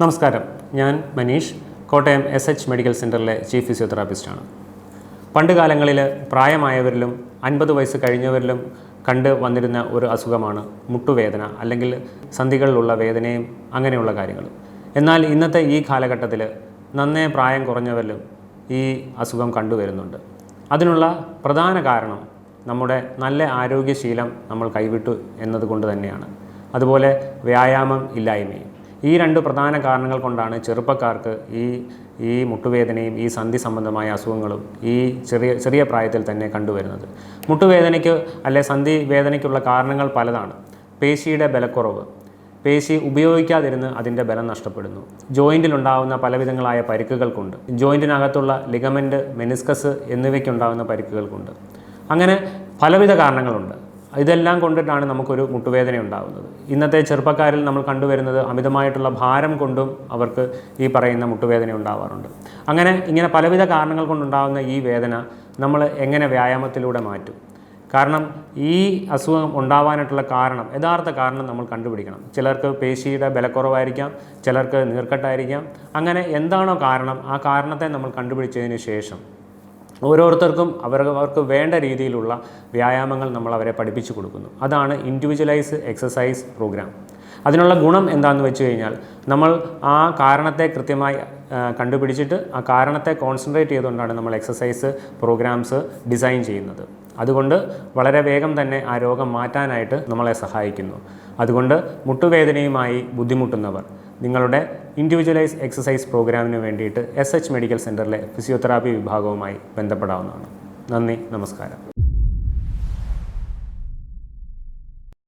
നമസ്കാരം. ഞാൻ Manish Kottayam S H medical സെന്ററിലെ ചീഫ് ഫിസിയോതെറാപ്പിസ്റ്റാണ് പണ്ട് കാലങ്ങളിൽ പ്രായമായവരിലും അൻപത് വയസ്സ് കഴിഞ്ഞവരിലും കണ്ട് വന്നിരുന്ന ഒരു അസുഖമാണ് മുട്ടുവേദന അല്ലെങ്കിൽ സന്ധികളിലുള്ള വേദനയും അങ്ങനെയുള്ള കാര്യങ്ങൾ. എന്നാൽ ഇന്നത്തെ ഈ കാലഘട്ടത്തിൽ നന്നേ പ്രായം കുറഞ്ഞവരിലും ഈ അസുഖം കണ്ടുവരുന്നുണ്ട് അതിനുള്ള പ്രധാന കാരണം നമ്മുടെ നല്ല ആരോഗ്യശീലം നമ്മൾ കൈവിട്ടു എന്നതുകൊണ്ട് തന്നെയാണ്. അതുപോലെ വ്യായാമം ഇല്ലായ്മയും. ഈ രണ്ട് പ്രധാന കാരണങ്ങൾ കൊണ്ടാണ് ചെറുപ്പക്കാർക്ക് ഈ ഈ മുട്ടുവേദനയും ഈ സന്ധി സംബന്ധമായ അസുഖങ്ങളും ഈ ചെറിയ ചെറിയ പ്രായത്തിൽ തന്നെ കണ്ടുവരുന്നത്. മുട്ടുവേദനയ്ക്ക് അല്ലെ സന്ധി വേദനയ്ക്കുള്ള കാരണങ്ങൾ പലതാണ്. പേശിയുടെ ബലക്കുറവ്. പേശി ഉപയോഗിക്കാതിരുന്ന് അതിന്റെ ബലം നഷ്ടപ്പെടുന്നു. ജോയിന്റിലുണ്ടാകുന്ന പലവിധങ്ങളായ പരിക്കുകൾക്കുണ്ട്. ജോയിന്റിനകത്തുള്ള ലിഗമെന്റ് മെനിസ്കസ് എന്നിവയ്ക്കുണ്ടാകുന്ന പരിക്കുകൾക്കുണ്ട്. അങ്ങനെ പലവിധ കാരണങ്ങളുണ്ട്. ഇതെല്ലാം കൊണ്ടിട്ടാണ് നമുക്കൊരു മുട്ടുവേദന ഉണ്ടാകുന്നത് ഇന്നത്തെ ചെറുപ്പക്കാരിൽ നമ്മൾ കണ്ടുവരുന്നത് അമിതമായിട്ടുള്ള ഭാരം കൊണ്ടും അവർക്ക് ഈ പറയുന്ന മുട്ടുവേദന ഉണ്ടാവാറുണ്ട്. അങ്ങനെ ഇങ്ങനെ പലവിധ കാരണങ്ങൾ കൊണ്ടുണ്ടാകുന്ന ഈ വേദന നമ്മൾ എങ്ങനെ വ്യായാമത്തിലൂടെ മാറ്റും? കാരണം ഈ അസുഖം ഉണ്ടാവാനായിട്ടുള്ള കാരണം യഥാർത്ഥ കാരണം നമ്മൾ കണ്ടുപിടിക്കണം. ചിലർക്ക് പേശിയുടെ ബലക്കുറവായിരിക്കാം ചിലർക്ക് നീർക്കെട്ടായിരിക്കാം. അങ്ങനെ എന്താണോ കാരണം ആ കാരണത്തെ നമ്മൾ കണ്ടുപിടിച്ചതിന് ശേഷം ഓരോരുത്തർക്കും അവർ അവർക്ക് വേണ്ട രീതിയിലുള്ള വ്യായാമങ്ങൾ നമ്മൾ അവരെ പഠിപ്പിച്ചു കൊടുക്കുന്നു. അതാണ് ഇൻഡിവിജ്വലൈസ് എക്സസൈസ് പ്രോഗ്രാം അതിനുള്ള ഗുണം എന്താണെന്ന് വെച്ച് കഴിഞ്ഞാൽ നമ്മൾ ആ കാരണത്തെ കൃത്യമായി കണ്ടുപിടിച്ചിട്ട് ആ കാരണത്തെ കോൺസെൻട്രേറ്റ് ചെയ്തുകൊണ്ടാണ് നമ്മൾ എക്സസൈസ് പ്രോഗ്രാംസ് ഡിസൈൻ ചെയ്യുന്നത്. അതുകൊണ്ട് വളരെ വേഗം തന്നെ ആ രോഗം മാറ്റാനായിട്ട് നമ്മളെ സഹായിക്കുന്നു. അതുകൊണ്ട് മുട്ടുവേദനയുമായി ബുദ്ധിമുട്ടുന്നവർ നിങ്ങളുടെ ഇൻഡിവിജ്വലൈസ് എക്സസൈസ് പ്രോഗ്രാമിന് വേണ്ടിയിട്ട് എസ് എച്ച് മെഡിക്കൽ സെന്ററിലെ ഫിസിയോതെറാപ്പി വിഭാഗവുമായി ബന്ധപ്പെടാവുന്നതാണ്. നന്ദി നമസ്കാരം.